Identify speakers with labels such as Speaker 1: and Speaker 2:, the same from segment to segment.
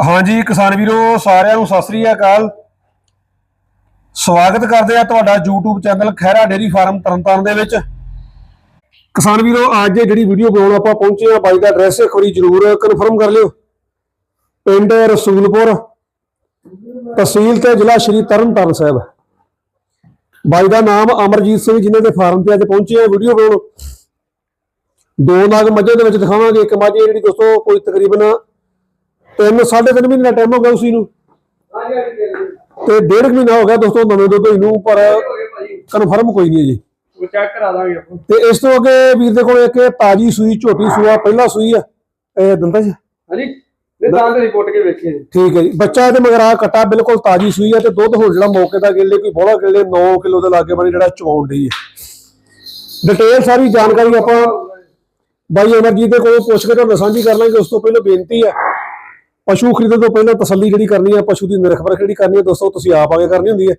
Speaker 1: ਹਾਂਜੀ, ਕਿਸਾਨ ਵੀਰੋ, ਸਾਰਿਆਂ ਨੂੰ ਸਤਿ ਸ੍ਰੀ ਅਕਾਲ। ਸਵਾਗਤ ਕਰਦੇ ਆ ਤੁਹਾਡਾ YouTube channel Khaira dairy farm Tarn Taran ਦੇ ਵਿੱਚ। ਕਿਸਾਨ ਵੀਰੋ, ਅੱਜ ਜਿਹੜੀ ਵੀਡੀਓ ਬਣਾਉਣ ਆਪਾਂ ਪਹੁੰਚੇ ਆ ਬਾਈ ਦਾ ਐਡਰੈਸ ਇੱਕ ਵਾਰੀ ਜਰੂਰ ਕਨਫਰਮ ਕਰ ਲਿਓ। ਪਿੰਡ ਰਸੂਲਪੁਰ, ਤਹਿਸੀਲ ਤੇ ਜ਼ਿਲ੍ਹਾ ਸ਼੍ਰੀ ਤਰਨਤਾਰਨ ਸਾਹਿਬ। ਬਾਈ ਦਾ ਨਾਮ ਅਮਰਜੀਤ ਸਿੰਘ ਜਿਨ੍ਹਾਂ ਦੇ ਫਾਰਮ ਤੇ ਅੱਜ ਪਹੁੰਚੇ ਆ ਵੀਡੀਓ ਬਣਾਉਣ। ਦੋ ਨਾਗ ਮੱਝਾਂ ਦੇ ਵਿੱਚ ਦਿਖਾਵਾਂਗੇ। ਇੱਕ ਮੱਝ ਜਿਹੜੀ ਦੋਸਤੋ, ਕੋਈ ਤਕਰੀਬਨ ਤਿੰਨ ਸਾਢੇ ਤਿੰਨ ਮਹੀਨੇ ਦਾ ਟਾਈਮ ਹੋ ਗਿਆ ਉਸੀ ਨੂੰ। ਤੇ ਡੇਢ ਮਹੀਨਾ ਹੋ ਗਿਆ ਦੋਸਤੋ ਨਵੇਂ ਹੋਈ ਨੂੰ ਪਰ ਕਨਫਰਮ ਕੋਈ ਨਹੀਂ ਜੀ।
Speaker 2: ਉਹ ਚੈੱਕ ਕਰਾ ਦਾਂਗੇ ਆਪਾਂ।
Speaker 1: ਤੇ ਇਸ ਤੋਂ ਅੱਗੇ ਵੀਰ ਦੇ ਕੋਲ ਇੱਕ ਤਾਜੀ ਸੂਈ ਝੋਟੀ ਸੂਆ ਪਹਿਲਾ ਸੂਈ ਆ। ਇਹ ਦੰਦਾ ਜੀ।
Speaker 2: ਹਾਂਜੀ? ਇਹ ਤਾਂ ਤੇ ਰਿਪੋਰਟ ਕੇ ਵੇਖੀਏ ਜੀ।
Speaker 1: ਠੀਕ ਹੈ ਜੀ। ਬੱਚਾ ਇਹਦੇ ਮਗਰ ਆ ਕੱਟਾ ਬਿਲਕੁਲ ਤਾਜੀ ਸੂਈ ਆ ਤੇ ਦੁੱਧ ਹੁਣ ਜਿਹੜਾ ਮੌਕੇ ਦਾ ਗਿੱਲੇ ਕੋਈ ਬੋਲਾ ਗਿੱਲੇ 9 ਕਿਲੋ ਦੇ ਲਾਗੇ ਬਣੇ ਜਿਹੜਾ ਚਵਾਉਣ ਡਈ ਹੈ। ਡਿਟੇਲ ਸਾਰੀ ਜਾਣਕਾਰੀ ਆਪਾਂ ਬਾਈ ਅਮਰਜੀਤ ਦੇ ਕੋਲੋਂ ਪੁੱਛ ਕੇ ਤੁਹਾਨੂੰ ਸਾਂਝੀ ਕਰ ਲਾਂਗੇ। ਉਸ ਤੋਂ ਪਹਿਲਾਂ ਬੇਨਤੀ ਹੈ ਪਸ਼ੂ ਖਰੀਦਣ ਤੋਂ ਪਹਿਲਾਂ ਤਸੱਲੀ ਜਿਹੜੀ ਕਰਨੀ ਹੈ ਪਸ਼ੂ ਦੀ ਨਿਰਖ ਪਰਖ ਜਿਹੜੀ ਕਰਨੀ ਹੈ ਦੋਸਤੋ ਤੁਸੀਂ ਆਪ ਆਗੇ ਕਰਨੀ ਹੁੰਦੀ ਹੈ।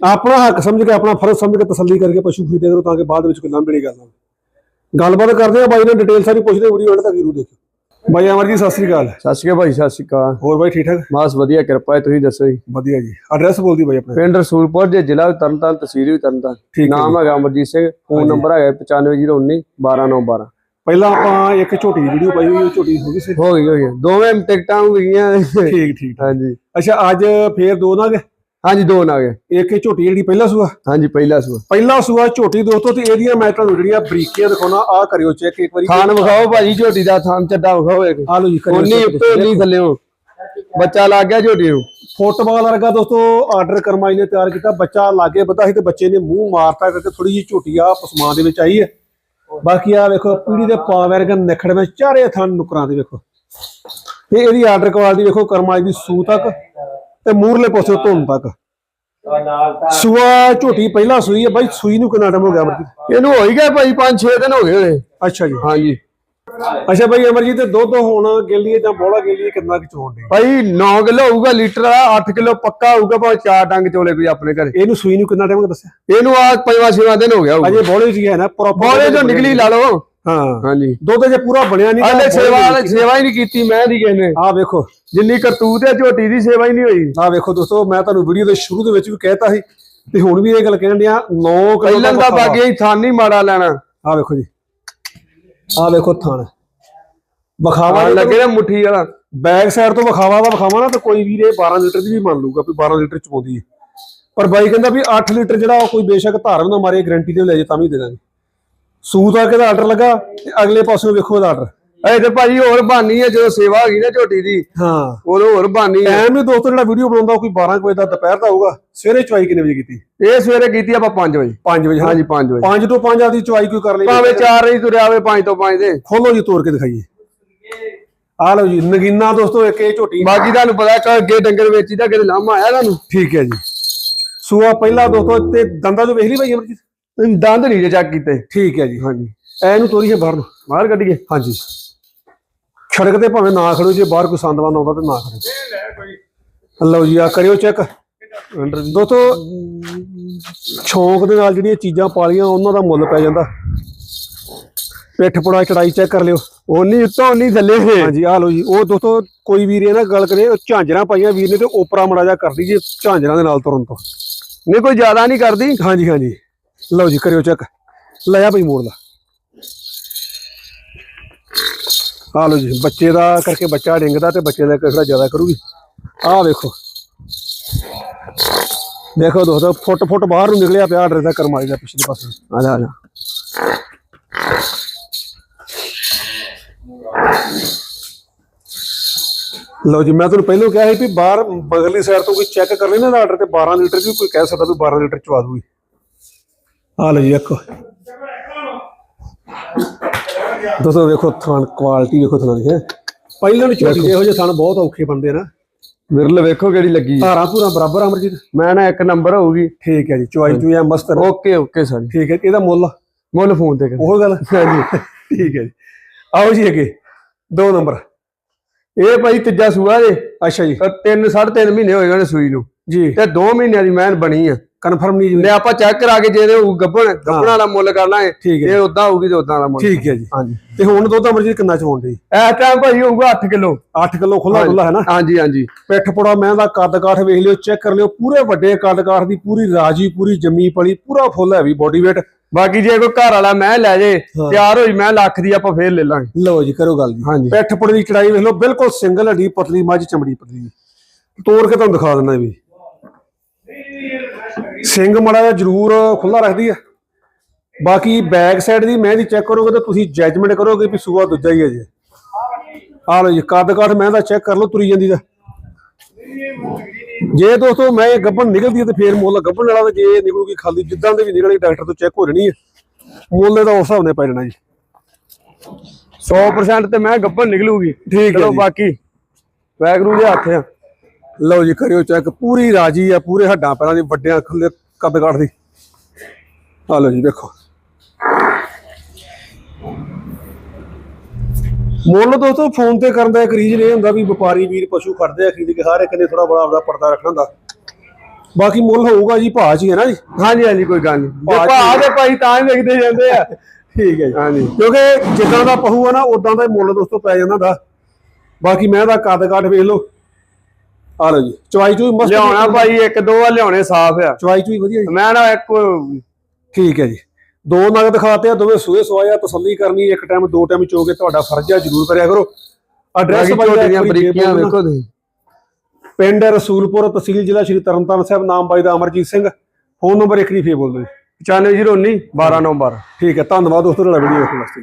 Speaker 1: ਆਪਣਾ ਹੱਕ ਸਮਝ ਕੇ ਆਪਣਾ ਫਰਜ਼ ਸਮਝ ਕੇ ਤਸੱਲੀ ਕਰਕੇ ਪਸ਼ੂ ਖਰੀਦਿਆ ਕਰੋ ਤਾਂ ਕਿ ਬਾਅਦ ਵਿੱਚ ਕੋਈ ਲੰਬੜੀ ਗੱਲ ਨਾ ਹੋਵੇ ਗੱਲਬਾਤ ਕਰਦੇ ਆ ਬਾਈ ਨੇ ਡਿਟੇਲ ਸਾਰੀ ਪੁੱਛਦੇ ਵੀਡੀਓ ਐਂਡ ਤੱਕ ਜ਼ਰੂਰ ਦੇਖਿਓ। ਬਾਈ ਅਮਰਜੀਤ ਸਤਿ ਸ੍ਰੀ ਅਕਾਲ।
Speaker 2: ਸਤਿ ਸ਼੍ਰੀ ਅਕਾਲ ਭਾਈ ਸਤਿ ਸ਼੍ਰੀ ਅਕਾਲ।
Speaker 1: ਹੋਰ ਬਾਈ ਠੀਕ ਠਾਕ?
Speaker 2: ਮਾਸ ਵਧੀਆ ਕਿਰਪਾ ਹੈ ਤੁਸੀਂ ਦੱਸੋ ਜੀ?
Speaker 1: ਵਧੀਆ ਜੀ। ਐਡਰੈਸ ਬੋਲਦੀ ਬਾਈ ਆਪਣਾ।
Speaker 2: ਪਿੰਡ ਰਸੂਲਪੁਰ ਦੇ ਜ਼ਿਲ੍ਹਾ ਤਰਨਤਾਰਨ ਤਹਿਸੀਲ ਵੀ ਤਰਨਤਾਰਨ। ਨਾਮ ਹੈਗਾ ਅਮਰਜੀਤ ਸਿੰਘ ਫੋਨ ਨੰਬਰ ਹੈਗਾ 95019 12912
Speaker 1: ਪਹਿਲਾਂ ਆਪਾਂ ਇੱਕ ਝੋਟੀ ਦੀ ਵੀਡੀਓ ਪਾਈ ਹੋਈ ਉਹ ਝੋਟੀ ਹੋ ਗਈ ਸੀ।
Speaker 2: ਹੋ ਗਈ ਹੋ ਗਈ। ਦੋਵੇਂ ਟਿਕਟਾਂ ਹੋ ਗਈਆਂ।
Speaker 1: ਠੀਕ ਠੀਕ
Speaker 2: ਹਾਂਜੀ।
Speaker 1: ਅੱਛਾ ਅੱਜ ਫੇਰ ਦੋ ਨਾ ਗਏ
Speaker 2: ਹਾਂਜੀ ਦੋ ਨਾ ਗਏ
Speaker 1: ਇੱਕ ਇਹ ਝੋਟੀ ਜਿਹੜੀ ਪਹਿਲਾ ਸੂਆ?
Speaker 2: ਹਾਂਜੀ ਪਹਿਲਾ ਸੂ
Speaker 1: ਪਹਿਲਾ ਸੂਆ ਝੋਟੀ ਦੋਸਤੋ ਤੇ ਇਹਦੀਆਂ ਮੈਂ ਤੁਹਾਨੂੰ ਜਿਹੜੀਆਂ ਬਰੀਕੀਆਂ ਦਿਖਾਉਣਾ ਆ ਕਰਿਓ ਚੈੱਕ ਇੱਕ ਵਾਰੀ।
Speaker 2: ਥਾਨ ਵਿਖਾਓ ਭਾਜੀ ਝੋਟੀ ਦਾ ਥਾਨ ਚੱਡਾ ਵਿਖਾਓ ਇੱਕ।
Speaker 1: ਆ ਲਓ ਜੀ ਕਰਿਓ
Speaker 2: ਉਨੀ ਉੱਤੇ ਉਨੀ ਥੱਲੇੋਂ। ਬੱਚਾ ਲੱਗ ਗਿਆ ਝੋਟੀ ਨੂੰ।
Speaker 1: ਫੁੱਟਬਾਲ ਵਰਗਾ ਦੋਸਤੋ ਆਰਡਰ ਕਰਮਾਈ ਨੇ ਤਿਆਰ ਕੀਤਾ। ਬੱਚਾ ਲਾਗੇ ਬੱਧਾ ਸੀ ਤੇ ਬੱਚੇ ਨੇ ਮੂੰਹ ਮਾਰਤਾ ਕਰਕੇ ਥੋੜੀ ਜਿਹੀ ਝੋਟੀ ਆ ਪਸਮਾਨ ਦੇ ਵਿੱਚ ਆਈ ਹੈ। ਬਾਕੀ ਆ ਵੇਖੋ ਪੀੜੀ ਦੇ ਪਾ ਵਰਗਾ ਨਿਖੜ ਵਿੱਚ ਚਾਰੇ ਥਾਂ ਨੁਕਰਾਂ ਦੇ ਵੇਖੋ। ਤੇ ਇਹਦੀ ਆਰਡਰ ਕੁਆਲਿਟੀ ਵੇਖੋ ਕਰਮਾਈ ਦੀ ਸੂ ਤੱਕ ਤੇ ਮੂਰਲੇ ਪਾਸੇ ਧੁੰਨ ਤੱਕ। ਸੂਆ ਝੋਟੀ ਪਹਿਲਾਂ ਸੂਈ ਹੈ ਬਾਈ ਸੂਈ ਨੂੰ ਕਿੰਨਾ ਟਾਈਮ ਹੋ ਗਿਆ
Speaker 2: ਇਹਨੂੰ ਹੋ ਹੀ ਗਿਆ ਭਾਈ 5-6 ਦਿਨ ਹੋ ਗਏ ਹੋਣੇ
Speaker 1: ਅੱਛਾ ਜੀ।
Speaker 2: ਹਾਂਜੀ।
Speaker 1: ਅੱਛਾ ਬਾਈ ਅਮਰਜੀਤ ਤੇ ਦੁੱਧ ਹੁਣ ਗੇਲੀਏ ਜਾਂ ਬੋਲਾ ਗੇਲੀਏ ਕਿੰਨਾ ਕੁ ਚੋਣ ਦੇ
Speaker 2: ਭਾਈ 9 ਕਿਲੋ ਹੋਊਗਾ ਲੀਟਰ ਆ 8 ਕਿਲੋ ਪੱਕਾ ਹੋਊਗਾ ਭਾਵੇਂ ਚਾਰ ਡੰਗ ਚੋਲੇ ਕੋਈ ਆਪਣੇ ਘਰੇ।
Speaker 1: ਇਹਨੂੰ ਸੂਈ ਨੂੰ ਕਿੰਨਾ ਟਾਈਮ ਦੱਸਿਆ?
Speaker 2: ਇਹਨੂੰ ਆ ਪੰਜਵਾਂ ਛੇਵਾਂ ਦਿਨ ਹੋ ਗਿਆ ਹੋਊਗਾ।
Speaker 1: ਅਜੇ ਬੋਲੇ ਜੀ ਹੈ ਨਾ ਪ੍ਰੋਪਰ
Speaker 2: ਬੋਲੇ ਤੋਂ ਨਿਕਲੀ ਲਾ ਲਓ।
Speaker 1: ਹਾਂ।
Speaker 2: ਹਾਂਜੀ।
Speaker 1: ਦੁੱਧ ਜੇ ਪੂਰਾ ਬਣਿਆ ਨਹੀਂ
Speaker 2: ਹਲੇ ਸੇਵਾ ਸੇਵਾ ਹੀ ਨਹੀਂ ਕੀਤੀ ਮੈਂ ਦੀ ਕਿਸੇ ਨੇ
Speaker 1: ਆ ਵੇਖੋ।
Speaker 2: ਜਿੰਨੀ ਕਰਤੂਤ ਹੈ ਝੋਟੀ ਦੀ ਸੇਵਾ ਹੀ ਨਹੀਂ ਹੋਈ।
Speaker 1: ਆ ਵੇਖੋ ਦੋਸਤੋ ਮੈਂ ਤੁਹਾਨੂੰ ਵੀਡੀਓ ਦੇ ਸ਼ੁਰੂ ਦੇ ਵਿੱਚ ਵੀ ਕਹਿਤਾ ਸੀ ਤੇ ਹੁਣ ਵੀ ਇਹ ਗੱਲ ਕਹਿਣ ਡਿਆ 9 ਕਿਲੋ
Speaker 2: ਪਹਿਲਾਂ ਦਾ ਬਾਕੀ ਥਾਨ ਮਾੜਾ ਲੈਣਾ।
Speaker 1: ਆ ਵੇਖੋ ਜੀ। ਆ ਵੇਖੋ ਥਾਣ।
Speaker 2: ਆਹ ਲੱਗੇ ਨਾ ਮੁੱਠੀ ਵਾਲਾ।
Speaker 1: ਬੈਕ ਸਾਈਡ ਤੋਂ ਵਿਖਾਵਾ ਦਾ ਵਿਖਾਵਾ ਨਾ ਤਾਂ ਕੋਈ ਵੀਰ ਇਹ 12 ਲੀਟਰ ਦੀ ਵੀ ਮੰਨ ਲੂਗਾ ਵੀ 12 ਲੀਟਰ ਚ ਪਾਉਂਦੀ ਹੈ। ਪਰ ਬਾਈ ਕਹਿੰਦਾ ਵੀ 8 ਲੀਟਰ ਜਿਹੜਾ ਉਹ ਕੋਈ ਬੇਸ਼ੱਕ ਧਾਰਨ ਨਾ ਮਾਰੇ ਗਾਰੰਟੀ ਤੇ ਲੈ ਜੇ ਤਾਂ ਵੀ ਦੇ ਦਾਂਗੇ। ਸੂਤ ਆ ਕੇ ਦਾ ਆਰਡਰ ਲੱਗਾ ਤੇ ਅਗਲੇ ਪਾਸੇ ਵੇਖੋ ਇਹਦਾ ਆਰਡਰ
Speaker 2: ਇਹ ਤੇ ਭਾਜੀ ਹੋਰ ਬਾਨੀ ਹੈ ਜਦੋਂ ਸੇਵਾ ਹੈਗੀ ਨਾ ਝੋਟੀ ਦੀ
Speaker 1: ਹਾਂ।
Speaker 2: ਉਦੋਂ ਹੋਰ ਬਾਨੀ ਹੈ
Speaker 1: ਟਾਈਮ ਵੀ ਦੋਸਤੋ ਜਿਹੜਾ ਵੀਡੀਓ ਬਣਾਉਂਦਾ ਕੋਈ 12 ਕੁ ਵਜੇ ਦਾ ਦੁਪਹਿਰ ਦਾ ਹੋਊਗਾ। ਸਵੇਰੇ ਚੁਆਈ ਕਿੰਨੇ ਵਜੇ ਕੀਤੀ?
Speaker 2: ਇਹ ਸਵੇਰੇ ਕੀਤੀ ਆਪਾਂ 5 ਵਜੇ।
Speaker 1: 5 ਵਜੇ
Speaker 2: ਹਾਂਜੀ 5 ਵਜੇ।
Speaker 1: 5 ਤੋਂ 5 ਆਦੀ ਚੁਆਈ ਕੋਈ ਕਰ ਲਈ।
Speaker 2: ਭਾਵੇਂ 4 ਵਜੇ ਤੁਰਿਆ ਹੋਵੇ 5 ਤੋਂ 5 ਦੇ
Speaker 1: ਖੋਲੋ ਜੀ ਤੋੜ ਕੇ ਦਿਖਾਈਏ। ਆ ਲਓ ਜੀ ਨਗੀਨਾ ਦੋਸਤੋ ਇੱਕ ਇਹ ਝੋਟੀ।
Speaker 2: ਬਾਕੀ ਤੁਹਾਨੂੰ ਪਤਾ ਕਿ ਅੱਗੇ ਡੰਗਰ ਵੇਚੀ ਦਾ ਕਿਤੇ ਲਾਮਾ ਆਇਆ ਤੁਹਾਨੂੰ।
Speaker 1: ਠੀਕ ਹੈ ਜੀ। ਸੂਆ ਪਹਿਲਾ ਦੋਸਤੋ ਤੇ ਦੰਦਾਂ ਤੋਂ ਵੇਖ ਲਈ ਭਾਈ ਅਮਰਜੀਤ?
Speaker 2: ਦੰਦ ਨਹੀਂ ਜੇ ਚੈੱਕ ਕੀਤੇ।
Speaker 1: ਠੀਕ ਹੈ ਜੀ।
Speaker 2: ਹਾਂਜੀ।
Speaker 1: ਐ ਨੂੰ ਤੋਰੀਏ ਬਾਹਰ ਨੂੰ।
Speaker 2: ਬਾਹਰ ਕੱਢੀਏ।
Speaker 1: ਹਾਂਜੀ। ਸੜਕ ਤੇ ਭਾਵੇਂ ਨਾ ਖੜੋ ਜੇ ਬਾਹਰ ਕੋਈ ਸੰਦਵਾਨ ਆਉਂਦਾ ਤੇ ਨਾ ਖੜੋ। ਲਓ ਜੀ ਆ ਕਰਿਓ ਚੈੱਕ। ਦੋਸਤੋ ਸ਼ੌਂਕ ਦੇ ਨਾਲ ਜਿਹੜੀਆਂ ਚੀਜ਼ਾਂ ਪਾਲੀਆਂ ਉਹਨਾਂ ਦਾ ਮੁੱਲ ਪੈ ਜਾਂਦਾ। ਪਿੱਠ ਪੁੜਾ ਚੜਾਈ ਚੈੱਕ ਕਰ ਲਿਓ।
Speaker 2: ਉਨੀ ਉੱਤੋਂ ਉਨੀ ਥੱਲੇ
Speaker 1: ਹਾਂਜੀ ਆ ਲਓ ਜੀ ਉਹ ਦੋਸਤੋ ਕੋਈ ਵੀਰ ਇਹ ਨਾ ਗੱਲ ਕਰੇ ਉਹ ਝਾਂਜਰਾਂ ਪਾਈਆਂ ਵੀਰ ਨੇ ਤੇ ਓਪਰਾ ਮੜਾ ਜਾ ਕਰਦੀ ਜੇ ਝਾਂਜਰਾਂ ਦੇ ਨਾਲ ਤੁਰਨ ਤੋਂ।
Speaker 2: ਨਹੀਂ ਕੋਈ ਜ਼ਿਆਦਾ ਨਹੀਂ ਕਰਦੀ।
Speaker 1: ਹਾਂਜੀ ਹਾਂਜੀ। ਲਓ ਜੀ ਕਰਿਓ ਚੈੱਕ। ਲੈ ਆ ਬਈ ਮੋੜ ਲਾ। ਆ ਲਓ ਜੀ ਬੱਚੇ ਦਾ ਕਰਕੇ ਬੱਚਾ ਡਿੰਗਦਾ ਤੇ ਬੱਚੇ ਦਾ ਕਿਹੜਾ ਜ਼ਿਆਦਾ ਕਰੂਗੀ। ਆਹ ਵੇਖੋ। ਦੇਖੋ ਦੋਸਤੋ ਫੁੱਟ ਫੁੱਟ ਬਾਹਰ ਨੂੰ ਨਿਕਲਿਆ ਪਿਆ ਆਰਡਰ ਦਾ ਕਰਮਾਈ ਦਾ ਪਿਛਲੇ ਪਾਸੇ।
Speaker 2: ਆ ਜਾ ਆ ਜਾ।
Speaker 1: ਲਓ ਜੀ ਮੈਂ ਤੁਹਾਨੂੰ ਪਹਿਲਾਂ ਕਿਹਾ ਸੀ ਵੀ ਬਾਹਰ ਬਗਲੀ ਸਾਈਡ ਤੋਂ ਕੋਈ ਚੈੱਕ ਕਰ ਲੈਣਾ ਆਰਡਰ ਤੇ 12 ਲੀਟਰ ਵੀ ਕੋਈ ਕਹਿ ਸਕਦਾ ਵੀ 12 ਲੀਟਰ ਚਵਾ ਦੂਗੀ। ਆ ਲਓ ਜੀ ਦੇਖੋ ਦੋਸਤੋ ਵੇਖੋ ਥਣ ਕੁਆਲਿਟੀ ਵੇਖੋ ਥਣਾਂ ਦੀ ਹੈ। ਪਹਿਲਾਂ ਨੂੰ ਚੋਟੀ ਇਹੋ ਜਿਹੇ ਥਣ ਬਹੁਤ ਔਖੇ ਬਣਦੇ ਆ ਨਾ।
Speaker 2: ਵਿਰਲ ਵੇਖੋ ਕਿਹੜੀ ਲੱਗੀ।
Speaker 1: ਧਾਰਾਂ ਧੂਰਾਂ ਬਰਾਬਰ ਅਮਰਜੀਤ?
Speaker 2: ਮੈਂ ਨਾ ਇੱਕ ਨੰਬਰ ਹੋਊਗੀ।
Speaker 1: ਠੀਕ ਹੈ ਜੀ ਚੁਆਈ ਚੁਈ ਆ ਮਸਤ।
Speaker 2: ਓਕੇ ਓਕੇ ਸਰ
Speaker 1: ਠੀਕ ਹੈ ਇਹਦਾ ਮੁੱਲ?
Speaker 2: ਮੁੱਲ ਫੋਨ ਤੇ ਕਰ।
Speaker 1: ਉਹ ਗੱਲ?
Speaker 2: ਹਾਂਜੀ।
Speaker 1: ਠੀਕ ਹੈ ਜੀ। ਆਓ ਜੀ ਅੱਗੇ ਦੋ ਨੰਬਰ
Speaker 2: ਇਹ ਭਾਈ ਤੀਜਾ ਸੂਆ ਜੇ।
Speaker 1: ਅੱਛਾ ਜੀ।
Speaker 2: ਤਾਂ ਤਿੰਨ ਸਾਢੇ ਤਿੰਨ ਮਹੀਨੇ ਹੋਏ ਗਏ ਨੇ ਸੂਈ ਨੂੰ।
Speaker 1: ਜੀ।
Speaker 2: ਤੇ 2 ਮਹੀਨਿਆਂ ਦੀ ਮੈਨ ਬਣੀ ਆ।
Speaker 1: ਕਨਫਰਮ ਨਹੀਂ ਜੀ
Speaker 2: ਲੈ ਆਪਾਂ ਚੈੱਕ ਕਰਾ ਕੇ ਜੇ ਉਹ ਗੱਬਣ ਗੱਬਣ ਵਾਲਾ ਮੁੱਲ ਕਰ ਲਾਂਗੇ।
Speaker 1: ਠੀਕ ਹੈ
Speaker 2: ਇਹ ਉਦਾਂ ਹੋਊਗੀ ਤੇ ਉਦਾਂ ਦਾ ਮੁੱਲ
Speaker 1: ਠੀਕ ਹੈ ਜੀ।
Speaker 2: ਹਾਂਜੀ।
Speaker 1: ਤੇ ਹੁਣ ਦੁੱਧ ਅਮਰਜੀਤ ਕਿੰਨਾ ਚ ਹੋਣ ਦੀ
Speaker 2: ਇਸ ਟਾਈਮ ਭਾਈ ਹੋਊਗਾ 8 ਕਿਲੋ।
Speaker 1: 8 ਕਿਲੋ ਖੁੱਲਾ ਖੁੱਲਾ ਹੈ ਨਾ?
Speaker 2: ਹਾਂਜੀ ਹਾਂਜੀ।
Speaker 1: ਪਿੱਠ ਪੁੜਾ ਮੈਂ ਦਾ ਕੱਦ ਕਾਠ ਵੇਖ ਲਿਓ ਚੈੱਕ ਕਰ ਲਿਓ। ਪੂਰੇ ਵੱਡੇ ਕੱਦ ਕਾਠ ਦੀ ਪੂਰੀ ਰਾਜੀ ਪੂਰੀ ਜੰਮੀ ਪਲੀ ਪੂਰਾ ਫੁੱਲ ਹੈਵੀ ਬੋਡੀ weight
Speaker 2: ਬਾਕੀ ਜੇ ਕੋਈ ਘਰ ਵਾਲਾ ਮੈਂ ਲੈ ਜੇ ਤਿਆਰ ਹੋਈ ਮੈਂ ਲੱਖ ਦੀ ਆਪਾਂ ਫੇਰ ਲੈ ਲਾਂਗੇ।
Speaker 1: ਲਓ ਜੀ ਕਰੋ ਗੱਲ ਜੀ।
Speaker 2: ਹਾਂਜੀ।
Speaker 1: ਪਿੱਠ ਪੁੜੇ ਦੀ ਚੜਾਈ ਵੇਖ ਲਓ ਬਿਲਕੁਲ ਸਿੰਗਲ ਹੱਡੀ ਪਤਲੀ ਮੱਝ ਚਮੜੀ ਪਤਲੀ। ਜੀ ਤੋੜ ਕੇ ਤੁਹਾਨੂੰ ਦਿਖਾ ਦਿੰਦਾ ਵੀ ਸਿੰਘ ਮੜਾ ਜਿਹਾ ਜ਼ਰੂਰ ਖੁੱਲਾ ਰੱਖਦੀ ਹੈ ਬਾਕੀ ਬੈਕ ਸਾਈਡ ਦੀ ਮੈਂ ਦੀ ਚੈੱਕ ਕਰੋਗੇ ਤਾਂ ਤੁਸੀਂ ਜੱਜਮੈਂਟ ਕਰੋਗੇ ਵੀ ਸੂਆ ਦੂਜਾ ਹੀ ਹੈ ਜੀ। ਆ ਲਓ ਜੀ ਕੱਦ ਕਾਠ ਮੈਂ ਦਾ ਚੈੱਕ ਕਰ ਲਓ ਤੁਰੀ ਜਾਂਦੀ ਦਾ ਜੇ ਦੋਸਤੋ ਮੈਂ ਇਹ ਗੱਬਣ ਨਿਕਲਦੀ ਹੈ ਤੇ ਫੇਰ ਮੁੱਲ ਗੱਬਣ ਵਾਲਾ ਤੇ ਜੇ ਨਿਕਲੂਗੀ ਖਾਲੀ ਜਿੱਦਾਂ ਦੇ ਵੀ ਨਿਕਲਣੀ ਡਾਕਟਰ ਤੋਂ ਚੈੱਕ ਹੋ ਜਣੀ ਹੈ ਮੁੱਲ ਇਹਦਾ ਉਸ ਹਿਸਾਬ ਨਾਲ ਪੈ ਜਾਣਾ ਜੀ।
Speaker 2: 100% ਤੇ ਮੈਂ ਗੱਬਣ ਨਿਕਲੂਗੀ।
Speaker 1: ਠੀਕ ਹੈ
Speaker 2: ਚਲੋ
Speaker 1: ਜੀ।
Speaker 2: ਬਾਕੀ ਵੈਗਰੂ ਦੇ ਹੱਥ ਆ।
Speaker 1: ਲਓ ਜੀ ਕਰਿਓ ਚੈੱਕ ਪੂਰੀ ਰਾਜੀ ਆ ਪੂਰੇ ਹੱਡਾਂ ਪੈਰਾਂ ਦੀ ਵੱਡਿਆਂ ਖੁੱਲੇ ਕੱਦ ਕਾਠ ਦੀ ਆ ਲਓ ਜੀ ਵੇਖੋ। ਮੁੱਲ ਦੋਸਤੋ ਫੋਨ ਤੇ ਕਰਨ ਦਾ ਇੱਕ ਰੀਜਨ ਇਹ ਹੁੰਦਾ ਵੀ ਵਪਾਰੀ ਵੀਰ ਪਸ਼ੂ ਖੜਦੇ ਆ ਖਰੀਦ ਕੇ ਹਰ ਇੱਕ ਨੇ ਥੋੜਾ ਬੜਾ ਆਪਦਾ ਪਰਦਾ ਰੱਖਣਾ ਹੁੰਦਾ। ਬਾਕੀ ਮੁੱਲ ਹੋਊਗਾ ਜੀ ਭਾਅ ਹੀ ਹੈ ਨਾ ਜੀ?
Speaker 2: ਹਾਂਜੀ ਹਾਂਜੀ ਕੋਈ ਗੱਲ ਨਹੀਂ। ਜੇ
Speaker 1: ਬਾਅਦ
Speaker 2: ਭਾ ਦੇ ਭਾਈ ਤਾਂ ਹੀ ਵਿਕਦੇ ਜਾਂਦੇ ਆ।
Speaker 1: ਠੀਕ ਹੈ ਜੀ।
Speaker 2: ਹਾਂਜੀ।
Speaker 1: ਕਿਉਂਕਿ ਜਿੱਦਾਂ ਦਾ ਪਹੂ ਆ ਨਾ ਉਦਾਂ ਦਾ ਹੀ ਮੁੱਲ ਦੋਸਤੋ ਪੈ ਜਾਂਦਾ ਦਾ ਬਾਕੀ ਮੈਂ ਦਾ ਕੱਦ ਕਾਠ ਵੇਖ ਲਓ। ਆ ਲਓ ਜੀ। ਚਵਾਈ ਚੂਈ ਮਸਤ
Speaker 2: ਲਿਆਉਣਾ ਭਾਈ ਇੱਕ ਦੋ ਆ ਲਿਆਉਣੇ ਸਾਫ਼ ਆ।
Speaker 1: ਚਵਾਈ ਚੂਈ ਵਧੀਆ ਜੀ।
Speaker 2: ਮੈਂ ਨਾ ਇੱਕ
Speaker 1: ਠੀਕ ਹੈ ਜੀ। ਦੋ ਨਗ ਦਿਖਾਤੇ ਆ ਦੋਵੇਂ ਸੂਏ ਸਵਾਇਆ ਤਸੱਲੀ ਕਰਨੀ ਇੱਕ ਟਾਈਮ ਦੋ ਟਾਈਮ ਚੋ ਕੇ ਤੁਹਾਡਾ ਫਰਜ਼ ਆ ਜਰੂਰ ਕਰਿਆ ਕਰੋ। ਐਡਰੈਸ
Speaker 2: ਬਾਕੀ ਝੋਟੀਆਂ ਬਰੀਕੀਆਂ ਵੇਖੋ ਤੁਸੀਂ।
Speaker 1: ਪਿੰਡ ਰਸੂਲਪੁਰ ਤਹਿਸੀਲ ਜ਼ਿਲ੍ਹਾ ਸ਼੍ਰੀ ਤਰਨਤਾਰਨ ਸਾਹਿਬ ਨਾਮ ਬਾਈ ਦਾ ਅਮਰਜੀਤ ਸਿੰਘ। ਫੋਨ ਨੰਬਰ ਇੱਕ ਨਹੀਂ ਫੇਰ ਬੋਲ ਦਿਓ ਜੀ।
Speaker 2: 9509 12 ਨੰਬਰ
Speaker 1: ਠੀਕ ਹੈ ਧੰਨਵਾਦ ਦੋਸਤੋ ਤੁਹਾਡਾ ਵੀਡੀਓ ਵੇਖਣ ਵਾਸਤੇ